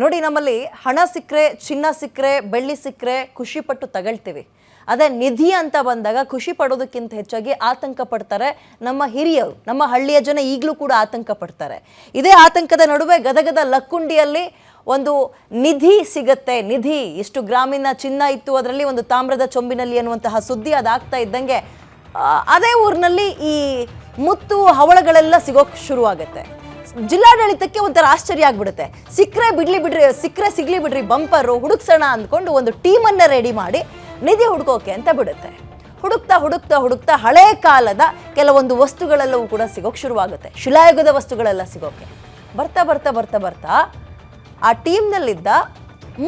ನೋಡಿ, ನಮ್ಮಲ್ಲಿ ಹಣ ಸಿಕ್ಕರೆ, ಚಿನ್ನ ಸಿಕ್ಕರೆ, ಬೆಳ್ಳಿ ಸಿಕ್ಕರೆ ಖುಷಿ ಪಟ್ಟು ತಗೊಳ್ತೀವಿ. ಅದೇ ನಿಧಿ ಅಂತ ಬಂದಾಗ ಖುಷಿ ಪಡೋದಕ್ಕಿಂತ ಹೆಚ್ಚಾಗಿ ಆತಂಕ ಪಡ್ತಾರೆ ನಮ್ಮ ಹಿರಿಯರು. ನಮ್ಮ ಹಳ್ಳಿಯ ಜನ ಈಗಲೂ ಕೂಡ ಆತಂಕ ಪಡ್ತಾರೆ. ಇದೇ ಆತಂಕದ ನಡುವೆ ಗದಗದ ಲಕ್ಕುಂಡಿಯಲ್ಲಿ ಒಂದು ನಿಧಿ ಸಿಗತ್ತೆ. ನಿಧಿ, ಇಷ್ಟು ಗ್ರಾಮೀಣ ಚಿನ್ನ ಇತ್ತು, ಅದರಲ್ಲಿ ಒಂದು ತಾಮ್ರದ ಚೊಂಬಿನಲ್ಲಿ ಅನ್ನುವಂತಹ ಸುದ್ದಿ ಅದಾಗ್ತಾ ಇದ್ದಂಗೆ ಅದೇ ಊರಿನಲ್ಲಿ ಈ ಮುತ್ತು ಹವಳಗಳೆಲ್ಲ ಸಿಗೋಕೆ ಶುರುವಾಗತ್ತೆ. ಜಿಲ್ಲಾಡಳಿತಕ್ಕೆ ಒಂಥರ ಆಶ್ಚರ್ಯ ಆಗ್ಬಿಡುತ್ತೆ. ಸಿಕ್ಕರೆ ಬಿಡ್ಲಿ ಬಿಡ್ರಿ, ಸಿಕ್ಕರೆ ಸಿಗ್ಲಿ ಬಿಡ್ರಿ, ಬಂಪರು ಹುಡುಕ್ಸೋಣ ಅಂದ್ಕೊಂಡು ಒಂದು ಟೀಮನ್ನು ರೆಡಿ ಮಾಡಿ ನಿಧಿ ಹುಡುಕೋಕೆ ಅಂತ ಬಿಡುತ್ತೆ. ಹುಡುಕ್ತಾ ಹುಡುಕ್ತಾ ಹುಡುಕ್ತಾ ಹಳೆ ಕಾಲದ ಕೆಲವೊಂದು ವಸ್ತುಗಳೆಲ್ಲವೂ ಕೂಡ ಸಿಗೋಕ್ ಶುರುವಾಗುತ್ತೆ. ಶಿಲಾಯುಗದ ವಸ್ತುಗಳೆಲ್ಲ ಸಿಗೋಕೆ. ಬರ್ತಾ ಬರ್ತಾ ಬರ್ತಾ ಬರ್ತಾ ಆ ಟೀಮ್ನಲ್ಲಿದ್ದ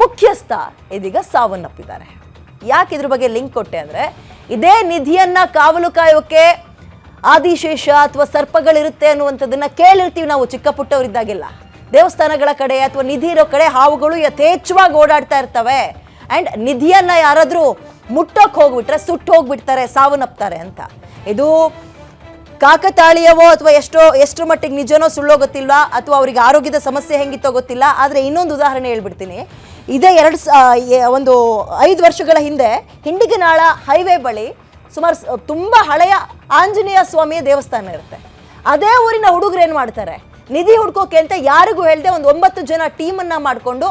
ಮುಖ್ಯಸ್ಥ ಇದೀಗ ಸಾವನ್ನಪ್ಪಿದ್ದಾರೆ. ಯಾಕೆ ಇದ್ರ ಬಗ್ಗೆ ಲಿಂಕ್ ಕೊಟ್ಟೆ ಅಂದ್ರೆ, ಇದೇ ನಿಧಿಯನ್ನ ಕಾವಲು ಕಾಯೋಕೆ ಆದಿಶೇಷ ಅಥವಾ ಸರ್ಪಗಳಿರುತ್ತೆ ಅನ್ನುವಂಥದ್ದನ್ನು ಕೇಳಿರ್ತೀವಿ ನಾವು ಚಿಕ್ಕ ಪುಟ್ಟವರಿದ್ದಾಗೆಲ್ಲ ದೇವಸ್ಥಾನಗಳ ಕಡೆ ಅಥವಾ ನಿಧಿ ಇರೋ ಕಡೆ ಹಾವುಗಳು ಯಥೇಚ್ಛವಾಗಿ ಓಡಾಡ್ತಾ ಇರ್ತವೆ. ಆ್ಯಂಡ್ ನಿಧಿಯನ್ನು ಯಾರಾದರೂ ಮುಟ್ಟೋಕೆ ಹೋಗ್ಬಿಟ್ರೆ, ಸುಟ್ಟು ಹೋಗ್ಬಿಡ್ತಾರೆ, ಸಾವನ್ನಪ್ತಾರೆ ಅಂತ. ಇದು ಕಾಕತಾಳೀಯವೋ ಅಥವಾ ಎಷ್ಟೋ, ಎಷ್ಟರ ಮಟ್ಟಿಗೆ ನಿಜನೋ ಸುಳ್ಳೋ ಗೊತ್ತಿಲ್ಲ, ಅಥವಾ ಅವರಿಗೆ ಆರೋಗ್ಯದ ಸಮಸ್ಯೆ ಹೆಂಗಿತ್ತೋ ಗೊತ್ತಿಲ್ಲ, ಆದರೆ ಇನ್ನೊಂದು ಉದಾಹರಣೆ ಹೇಳ್ಬಿಡ್ತೀನಿ. ಇದೇ ಎರಡು ಒಂದು ಐದು ವರ್ಷಗಳ ಹಿಂದೆ, ಹಿಂಡಿಗನಾಳ ಹೈವೇ ಬಳಿ ಸುಮಾರು ತುಂಬ ಹಳೆಯ ಆಂಜನೇಯ ಸ್ವಾಮಿಯ ದೇವಸ್ಥಾನ ಇರುತ್ತೆ. ಅದೇ ಊರಿನ ಹುಡುಗರು ಏನು ಮಾಡ್ತಾರೆ? ನಿಧಿ ಹುಡ್ಕೋಕೆ ಅಂತ ಯಾರಿಗೂ ಹೇಳದೆ ಒಂದು ಒಂಬತ್ತು ಜನ ಟೀಮನ್ನು ಮಾಡಿಕೊಂಡು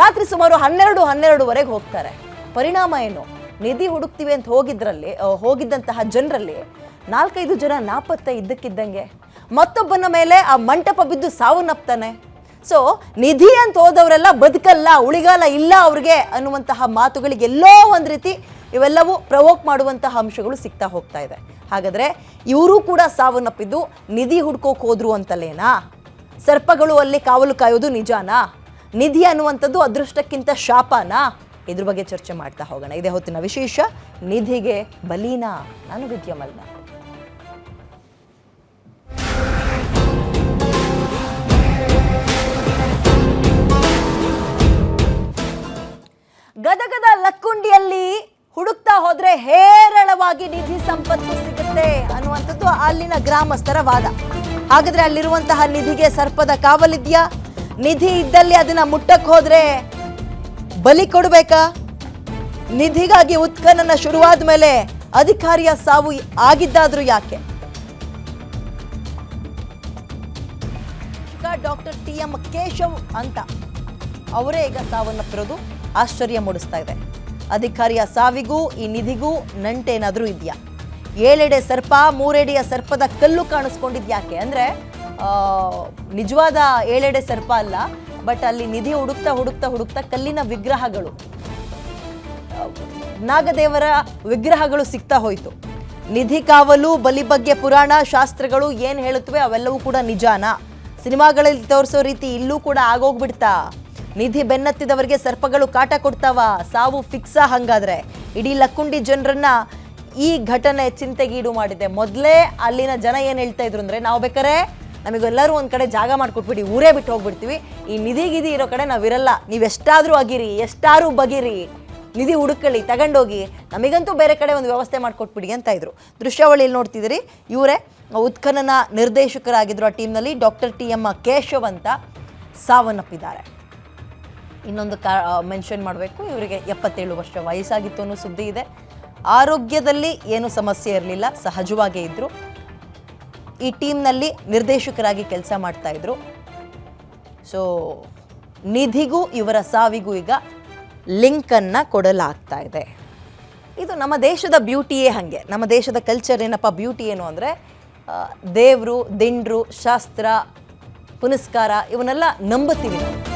ರಾತ್ರಿ ಸುಮಾರು ಹನ್ನೆರಡು, ಹನ್ನೆರಡುವರೆಗೆ ಹೋಗ್ತಾರೆ. ಪರಿಣಾಮ ಏನು? ನಿಧಿ ಹುಡುಕ್ತೀವಿ ಅಂತ ಹೋಗಿದ್ರಲ್ಲಿ ಹೋಗಿದ್ದಂತಹ ಜನರಲ್ಲಿ ನಾಲ್ಕೈದು ಜನ ನಾಪತ್ತೆ ಇದ್ದಕ್ಕಿದ್ದಂಗೆ ಮತ್ತೊಬ್ಬನ ಮೇಲೆ ಆ ಮಂಟಪ ಬಿದ್ದು ಸಾವನ್ನಪ್ತಾನೆ ಸೊ ನಿಧಿ ಅಂತ ಹೋದವರೆಲ್ಲ ಬದುಕಲ್ಲ, ಉಳಿಗಾಲ ಇಲ್ಲ ಅವ್ರಿಗೆ ಅನ್ನುವಂತಹ ಮಾತುಗಳಿಗೆಲ್ಲೋ ಒಂದು ರೀತಿ ಇವೆಲ್ಲವೂ ಪ್ರವೋಕ್ ಮಾಡುವಂತಹ ಅಂಶಗಳು ಸಿಗ್ತಾ ಹೋಗ್ತಾ ಇದೆ. ಹಾಗಾದ್ರೆ ಇವರು ಕೂಡ ಸಾವನ್ನಪ್ಪಿದ್ದು ನಿಧಿ ಹುಡ್ಕೋಕ್ ಹೋದ್ರು ಅಂತಲೇನಾ ಸರ್ಪಗಳು ಅಲ್ಲಿ ಕಾವಲು ಕಾಯೋದು ನಿಜಾನಾ? ನಿಧಿ ಅನ್ನುವಂಥದ್ದು ಅದೃಷ್ಟಕ್ಕಿಂತ ಶಾಪನಾ? ಇದ್ರ ಬಗ್ಗೆ ಚರ್ಚೆ ಮಾಡ್ತಾ ಹೋಗೋಣ. ಇದೇ ಹೊತ್ತಿನ ವಿಶೇಷ, ನಿಧಿಗೆ ಬಲೀನಾ? ನಾನು ವಿದ್ಯಮಲ್ನ ಗದಗದ ಲಕ್ಕುಂಡಿಯಲ್ಲಿ ಹುಡುಕ್ತಾ ಹೋದ್ರೆ ಹೇರಳವಾಗಿ ನಿಧಿ ಸಂಪತ್ತು ಸಿಗುತ್ತೆ ಅನ್ನುವಂಥದ್ದು ಅಲ್ಲಿನ ಗ್ರಾಮಸ್ಥರ ವಾದ. ಹಾಗಾದ್ರೆ ಅಲ್ಲಿರುವಂತಹ ನಿಧಿಗೆ ಸರ್ಪದ ಕಾವಲಿದ್ಯಾ ನಿಧಿ ಇದ್ದಲ್ಲಿ ಅದನ್ನ ಮುಟ್ಟಕ್ಕೆ ಹೋದ್ರೆ ಬಲಿ ಕೊಡಬೇಕಾ? ನಿಧಿಗಾಗಿ ಉತ್ಖನನ ಶುರುವಾದ ಮೇಲೆ ಅಧಿಕಾರಿಯ ಸಾವು ಆಗಿದ್ದಾದ್ರೂ ಯಾಕೆ? ಡಾಕ್ಟರ್ ಟಿ ಎಂ ಕೇಶವ್ ಅಂತ. ಅವರೇ ಈಗ ಸಾವನ್ನಪ್ಪಿರೋದು. ಆಶ್ಚರ್ಯ ಮೂಡಿಸ್ತಾ ಇದೆ. ಅಧಿಕಾರಿಯ ಸಾವಿಗೂ, ಈ ನಿಧಿಗೂ ನಂಟೇನಾದ್ರೂ ಇದೆಯಾ? ಏಳೆಡೆ ಸರ್ಪ, ಮೂರೆಡೆಯ ಸರ್ಪದ ಕಲ್ಲು ಕಾಣಿಸ್ಕೊಂಡಿದ್ಯಾಕೆ ಅಂದ್ರೆ ನಿಜವಾದ ಏಳೆಡೆ ಸರ್ಪ ಅಲ್ಲ, ಬಟ್ ಅಲ್ಲಿ ನಿಧಿ ಹುಡುಕ್ತಾ ಹುಡುಕ್ತಾ ಹುಡುಕ್ತಾ ಕಲ್ಲಿನ ವಿಗ್ರಹಗಳು ನಾಗದೇವರ ವಿಗ್ರಹಗಳು ಸಿಗ್ತಾ ಹೋಯಿತು. ನಿಧಿ ಕಾವಲು, ಬಲಿ ಬಗ್ಗೆ ಪುರಾಣ, ಶಾಸ್ತ್ರಗಳು ಏನು ಹೇಳುತ್ತವೆ ಅವೆಲ್ಲವೂ ಕೂಡ ನಿಜಾನ? ಸಿನಿಮಾಗಳಲ್ಲಿ ತೋರಿಸೋ ರೀತಿ ಇಲ್ಲೂ ಕೂಡ ಆಗೋಗ್ಬಿಡ್ತಾ? ನಿಧಿ ಬೆನ್ನತ್ತಿದವರಿಗೆ ಸರ್ಪಗಳು ಕಾಟ ಕೊಡ್ತಾವ? ಸಾವು ಫಿಕ್ಸಾ ಹಂಗಾದ್ರೆ. ಇಡೀ ಲಕ್ಕುಂಡಿ ಜನರನ್ನ ಈ ಘಟನೆ ಚಿಂತೆಗೀಡು ಮಾಡಿದೆ. ಮೊದಲೇ ಅಲ್ಲಿನ ಜನ ಏನು ಹೇಳ್ತಾ ಇದ್ರು ಅಂದರೆ, ನಾವು ಬೇಕಾರೆ ನಮಗೆಲ್ಲರೂ ಒಂದು ಕಡೆ ಜಾಗ ಮಾಡಿಕೊಟ್ಬಿಡಿ, ಊರೇ ಬಿಟ್ಟು ಹೋಗ್ಬಿಡ್ತೀವಿ. ಈ ನಿಧಿ ಗಿಧಿ ಇರೋ ಕಡೆ ನಾವಿರಲ್ಲ ನೀವೆಷ್ಟಾದರೂ ಆಗಿರಿ, ಎಷ್ಟಾದರೂ ಬಗಿರಿ. ನಿಧಿ ಹುಡುಕಳಿ ತಗೊಂಡೋಗಿ. ನಮಗಂತೂ ಬೇರೆ ಕಡೆ ಒಂದು ವ್ಯವಸ್ಥೆ ಮಾಡಿಕೊಟ್ಬಿಡಿ ಅಂತ ಇದ್ರು. ದೃಶ್ಯಾವಳಿಯಲ್ಲಿ ನೋಡ್ತಿದ್ದೀರಿ. ಇವರೇ ಉತ್ಖನನ ನಿರ್ದೇಶಕರಾಗಿದ್ದರು ಆ ಟೀಮ್ನಲ್ಲಿ ಡಾಕ್ಟರ್ ಟಿ ಎಂ ಕೇಶವ್ ಅಂತ ಸಾವನ್ನಪ್ಪಿದ್ದಾರೆ. ಇನ್ನೊಂದು ಕಾ ಮೆನ್ಷನ್ ಮಾಡಬೇಕು. ಇವರಿಗೆ ಎಪ್ಪತ್ತೇಳು ವರ್ಷ ವಯಸ್ಸಾಗಿತ್ತು ಅನ್ನೋ ಸುದ್ದಿ ಇದೆ. ಆರೋಗ್ಯದಲ್ಲಿ ಏನು ಸಮಸ್ಯೆ ಇರಲಿಲ್ಲ, ಸಹಜವಾಗೇ ಇದ್ದರು ಈ ಟೀಮ್ನಲ್ಲಿ ನಿರ್ದೇಶಕರಾಗಿ ಕೆಲಸ ಮಾಡ್ತಾ ಇದ್ರು. ಸೊ ನಿಧಿಗೂ ಇವರ ಸಾವಿಗೂ ಈಗ ಲಿಂಕನ್ನು ಕೊಡಲಾಗ್ತಾ ಇದೆ. ಇದು ನಮ್ಮ ದೇಶದ ಬ್ಯೂಟಿಯೇ ಹಾಗೆ. ನಮ್ಮ ದೇಶದ ಕಲ್ಚರ್ ಏನಪ್ಪ, ಬ್ಯೂಟಿ ಏನು ಅಂದರೆ ದೇವರು, ದಿಂಡ್ರು, ಶಾಸ್ತ್ರ, ಪುನಸ್ಕಾರ, ಇವನ್ನೆಲ್ಲ ನಂಬುತ್ತೀವಿ ನಾವು.